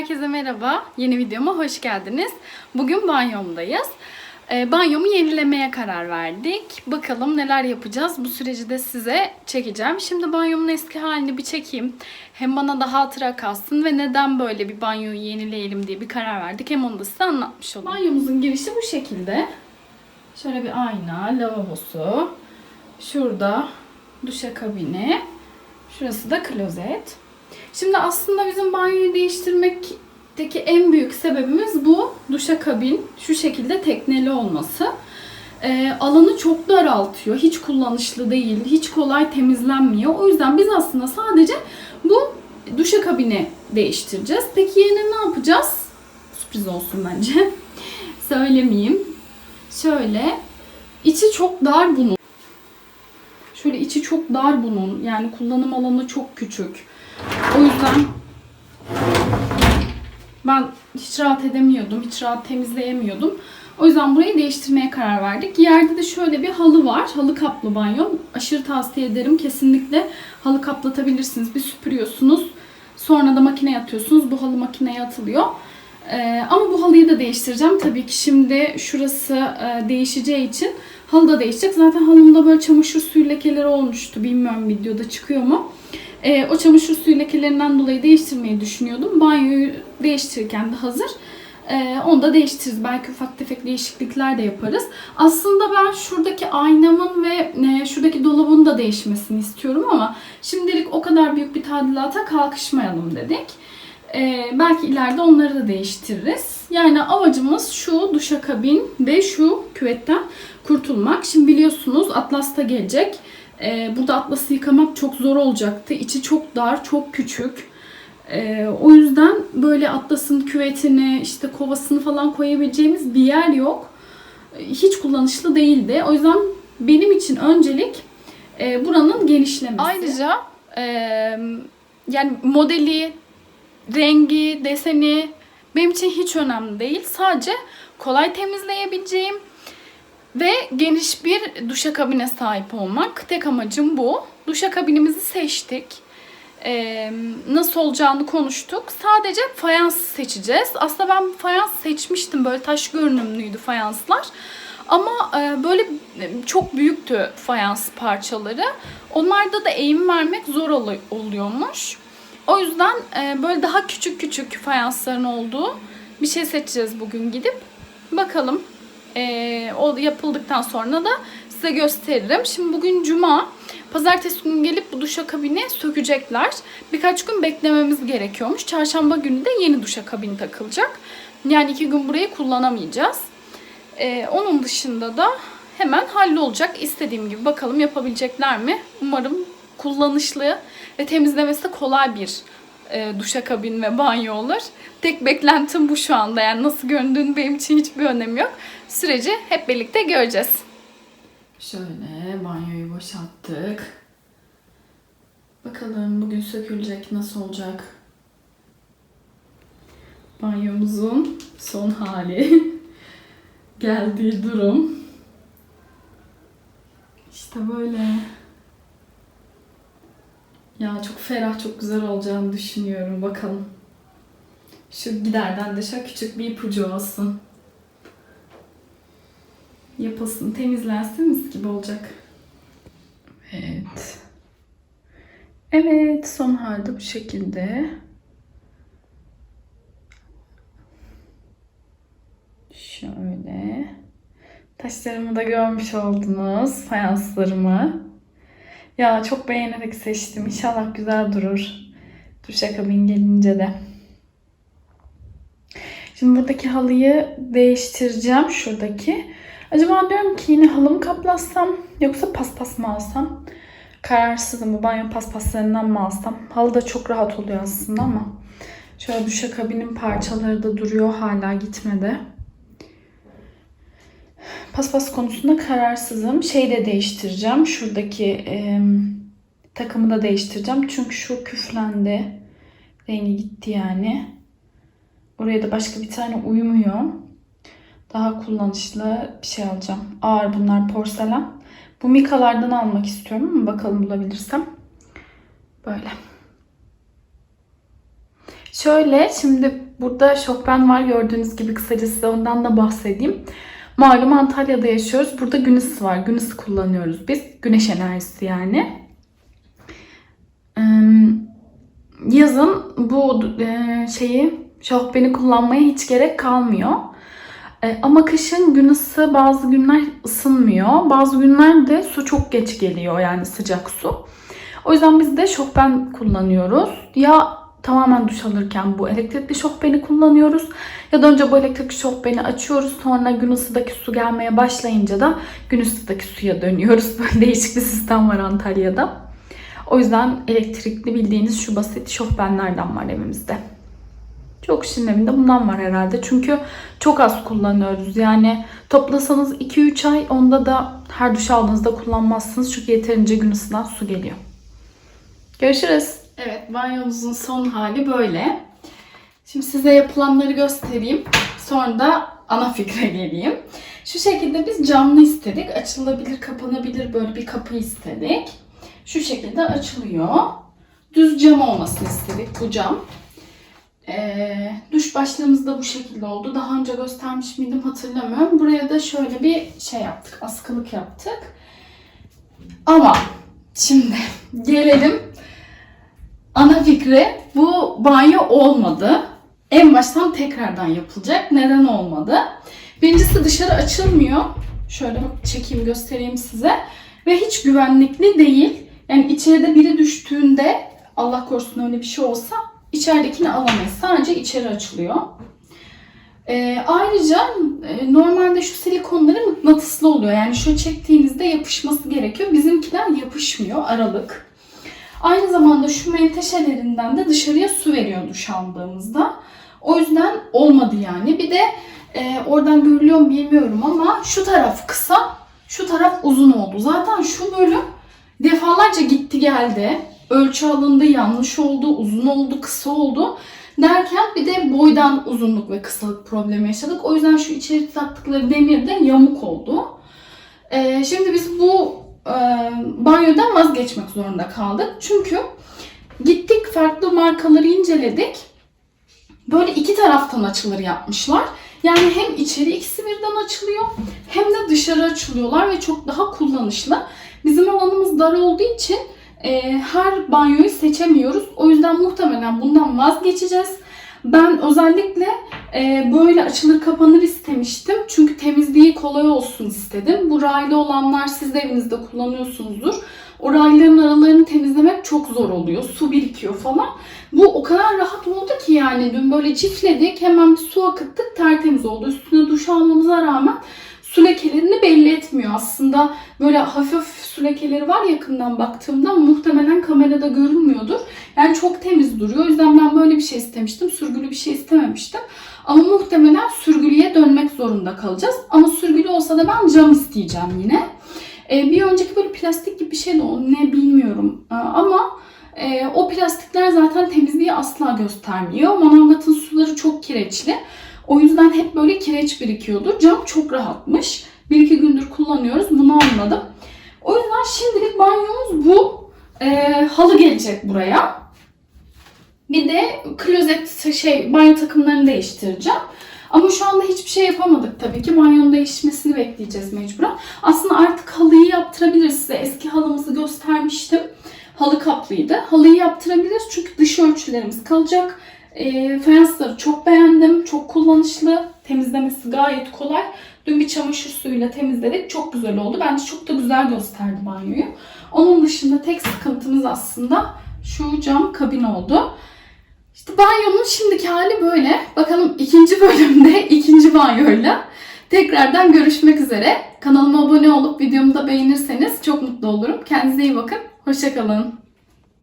Herkese merhaba. Yeni videoma hoş geldiniz. Bugün banyomdayız. Ee, banyomu yenilemeye karar verdik. Bakalım neler yapacağız. Bu süreci de size çekeceğim. Şimdi banyomun eski halini bir çekeyim. Hem bana da hatıra kalsın ve neden böyle bir banyoyu yenileyelim diye bir karar verdik. Hem onu da size anlatmış olayım. Banyomuzun girişi bu şekilde. Şöyle bir ayna, lavabosu. Şurada duşakabini. Şurası da klozet. Şimdi aslında bizim banyoyu değiştirmekteki en büyük sebebimiz bu duşakabin şu şekilde tekneli olması. Ee, alanı çok daraltıyor. Hiç kullanışlı değil. Hiç kolay temizlenmiyor. O yüzden biz aslında sadece bu duşakabini değiştireceğiz. Peki yerine ne yapacağız? Sürpriz olsun bence. Söylemeyeyim. Şöyle. içi çok dar bunun. Şöyle içi çok dar bunun. Yani kullanım alanı çok küçük. O yüzden ben hiç rahat edemiyordum. Hiç rahat temizleyemiyordum. O yüzden burayı değiştirmeye karar verdik. Yerde de şöyle bir halı var. Halı kaplı banyo. Aşırı tavsiye ederim. Kesinlikle halı kaplatabilirsiniz. Bir süpürüyorsunuz. Sonra da makineye atıyorsunuz. Bu halı makineye atılıyor. Ee, ama bu halıyı da değiştireceğim. Tabii ki şimdi şurası e, değişeceği için halı da değişecek. Zaten halımda böyle çamaşır suyu lekeleri olmuştu. Bilmiyorum videoda çıkıyor mu. Ee, o çamaşır suyu lekelerinden dolayı değiştirmeyi düşünüyordum. Banyoyu değiştirirken de hazır. Ee, onu da değiştiririz. Belki ufak tefek değişiklikler de yaparız. Aslında ben şuradaki aynamın ve e, şuradaki dolabın da değişmesini istiyorum ama şimdilik o kadar büyük bir tadilata kalkışmayalım dedik. Ee, belki ileride onları da değiştiririz. Yani amacımız şu duşakabin ve şu küvetten kurtulmak. Şimdi biliyorsunuz Atlas'ta gelecek. Ee, burada Atlas'ı yıkamak çok zor olacaktı. İçi çok dar, çok küçük. Ee, o yüzden böyle Atlas'ın küvetini, işte kovasını falan koyabileceğimiz bir yer yok. Hiç kullanışlı değildi. O yüzden benim için öncelik e, buranın genişlemesi. Ayrıca e, yani modeli, rengi, deseni benim için hiç önemli değil. Sadece kolay temizleyebileceğim ve geniş bir duşakabine sahip olmak. Tek amacım bu. Duşakabinimizi seçtik. Ee, nasıl olacağını konuştuk. Sadece fayans seçeceğiz. Aslında ben fayans seçmiştim. Böyle taş görünümlüydü fayanslar. Ama e, böyle çok büyüktü fayans parçaları. Onlarda da eğim vermek zor ol- oluyormuş. O yüzden e, böyle daha küçük küçük fayansların olduğu bir şey seçeceğiz bugün gidip. Bakalım e, o yapıldıktan sonra da size gösteririm. Şimdi bugün cuma. Pazartesi günü gelip bu duşakabini sökecekler. Birkaç gün beklememiz gerekiyormuş. Çarşamba günü de yeni duşakabin takılacak. Yani iki gün burayı kullanamayacağız. E, onun dışında da hemen hallolacak. İstediğim gibi bakalım yapabilecekler mi? Umarım kullanışlı ve temizlemesi kolay bir e, duşakabin ve banyo olur. Tek beklentim bu şu anda. Yani nasıl göründüğünün benim için hiçbir önemi yok. Süreci hep birlikte göreceğiz. Şöyle banyoyu boşalttık. Bakalım bugün sökülecek nasıl olacak? Banyomuzun son hali. Geldiği durum. İşte böyle. Ya çok ferah, çok güzel olacağını düşünüyorum. Bakalım. Şu giderden de şöyle küçük bir ipucu olsun. Yapılsın, temizlensin mis gibi olacak. Evet. Evet, son halde bu şekilde. Şöyle. Taşlarımı da görmüş oldunuz. Fayanslarımı. Ya çok beğenerek seçtim. İnşallah güzel durur. Duşakabin gelince de. Şimdi buradaki halıyı değiştireceğim. Şuradaki. Acaba diyorum ki yine halımı kaplatsam yoksa paspas mı alsam? Kararsızım. Bu banyo paspaslarından mı alsam? Halı da çok rahat oluyor aslında ama. Şöyle duşakabinin parçaları da duruyor. Hala gitmedi. Paspas konusunda kararsızım. Şeyi de değiştireceğim. Şuradaki e, takımı da değiştireceğim. Çünkü şu küflendi. Rengi gitti yani. Oraya da başka bir tane uymuyor. Daha kullanışlı bir şey alacağım. Ağır bunlar porselen. Bu mikalardan almak istiyorum bakalım bulabilirsem. Böyle. Şöyle şimdi burada şofben var gördüğünüz gibi kısaca size ondan da bahsedeyim. Malum Antalya'da yaşıyoruz. Burada gün ısı var. Gün ısı kullanıyoruz biz. Güneş enerjisi yani. Yazın bu e, şeyi şofbeni kullanmaya hiç gerek kalmıyor. E, ama kışın gün ısı bazı günler ısınmıyor. Bazı günlerde su çok geç geliyor yani sıcak su. O yüzden biz de şofben kullanıyoruz. Ya tamamen duş alırken bu elektrikli şofbeni kullanıyoruz. Ya da önce bu elektrikli şofbeni açıyoruz. Sonra gün ısıdaki su gelmeye başlayınca da gün ısıdaki suya dönüyoruz. Böyle değişik bir sistem var Antalya'da. O yüzden elektrikli bildiğiniz şu basit şofbenlerden var evimizde. Çok kişinin evinde bundan var herhalde. Çünkü çok az kullanıyoruz. Yani toplasanız 2-3 ay onda da her duş aldığınızda kullanmazsınız. Çünkü yeterince gün ısıdan su geliyor. Görüşürüz. Evet banyomuzun son hali böyle. Şimdi size yapılanları göstereyim. Sonra da ana fikre geleyim. Şu şekilde biz camlı istedik. Açılabilir, kapanabilir böyle bir kapı istedik. Şu şekilde açılıyor. Düz cam olmasını istedik bu cam. Ee, duş başlığımız da bu şekilde oldu. Daha önce göstermiş miydim hatırlamıyorum. Buraya da şöyle bir şey yaptık. Askılık yaptık. Ama şimdi gelelim ana fikri. Bu banyo olmadı. En baştan tekrardan yapılacak. Neden olmadı? Birincisi dışarı açılmıyor. Şöyle çekeyim göstereyim size. Ve hiç güvenlikli değil. Yani içeride biri düştüğünde Allah korusun öyle bir şey olsa içeridekini alamayız. Sadece içeri açılıyor. Ee, ayrıca e, normalde şu silikonları mıknatıslı oluyor. Yani şu çektiğinizde yapışması gerekiyor. Bizimkiler yapışmıyor aralık. Aynı zamanda şu menteşelerinden de dışarıya su veriyor duş aldığımızda. O yüzden olmadı yani. Bir de e, oradan görülüyor mu bilmiyorum ama şu taraf kısa, şu taraf uzun oldu. Zaten şu bölüm defalarca gitti geldi. Ölçü alındı, yanlış oldu, uzun oldu, kısa oldu. Derken bir de boydan uzunluk ve kısalık problemi yaşadık. O yüzden şu içeri taktıkları demir de yamuk oldu. Ee, şimdi biz bu e, banyodan vazgeçmek zorunda kaldık. Çünkü gittik farklı markaları inceledik. Böyle iki taraftan açılır yapmışlar. Yani hem içeri ikisi birden açılıyor hem de dışarı açılıyorlar ve çok daha kullanışlı. Bizim alanımız dar olduğu için e, her banyoyu seçemiyoruz. O yüzden muhtemelen bundan vazgeçeceğiz. Ben özellikle e, böyle açılır kapanır istemiştim. Çünkü temizliği kolay olsun istedim. Bu raylı olanlar siz de evinizde kullanıyorsunuzdur. O rayların aralarını temizlemek çok zor oluyor. Su birikiyor falan. Bu o kadar rahat oldu ki yani dün böyle çiftledik. Hemen bir su akıttık tertemiz oldu. Üstüne duş almamıza rağmen su lekelerini belli etmiyor. Aslında böyle hafif lekeleri var yakından baktığımda muhtemelen kamerada görünmüyordur. Yani çok temiz duruyor. O yüzden ben böyle bir şey istemiştim. Sürgülü bir şey istememiştim. Ama muhtemelen sürgülüye dönmek zorunda kalacağız. Ama sürgülü olsa da ben cam isteyeceğim yine. Ee, bir önceki böyle plastik gibi bir şey de o ne bilmiyorum. Ee, ama e, o plastikler zaten temizliği asla göstermiyor. Manavgat'ın suları çok kireçli. O yüzden hep böyle kireç birikiyordu. Cam çok rahatmış. Bir iki gündür kullanıyoruz. Bunu anladım. O yüzden şimdilik banyomuz bu. Ee, halı gelecek buraya. Bir de klozet şey banyo takımlarını değiştireceğim. Ama şu anda hiçbir şey yapamadık tabii ki. Banyonun değişmesini bekleyeceğiz mecburen. Aslında artık halıyı yaptırabiliriz size. Eski halımızı göstermiştim. Halı kaplıydı. Halıyı yaptırabiliriz çünkü dış ölçülerimiz kalacak. E, fayansları çok beğendim. Çok kullanışlı. Temizlemesi gayet kolay. Dün bir çamaşır suyuyla temizledik. Çok güzel oldu. Bence çok da güzel gösterdi banyoyu. Onun dışında tek sıkıntımız aslında şu cam kabin oldu. İşte banyonun şimdiki hali böyle. Bakalım ikinci bölümde ikinci banyoyla tekrardan görüşmek üzere. Kanalıma abone olup videomu da beğenirseniz çok mutlu olurum. Kendinize iyi bakın. Hoşçakalın.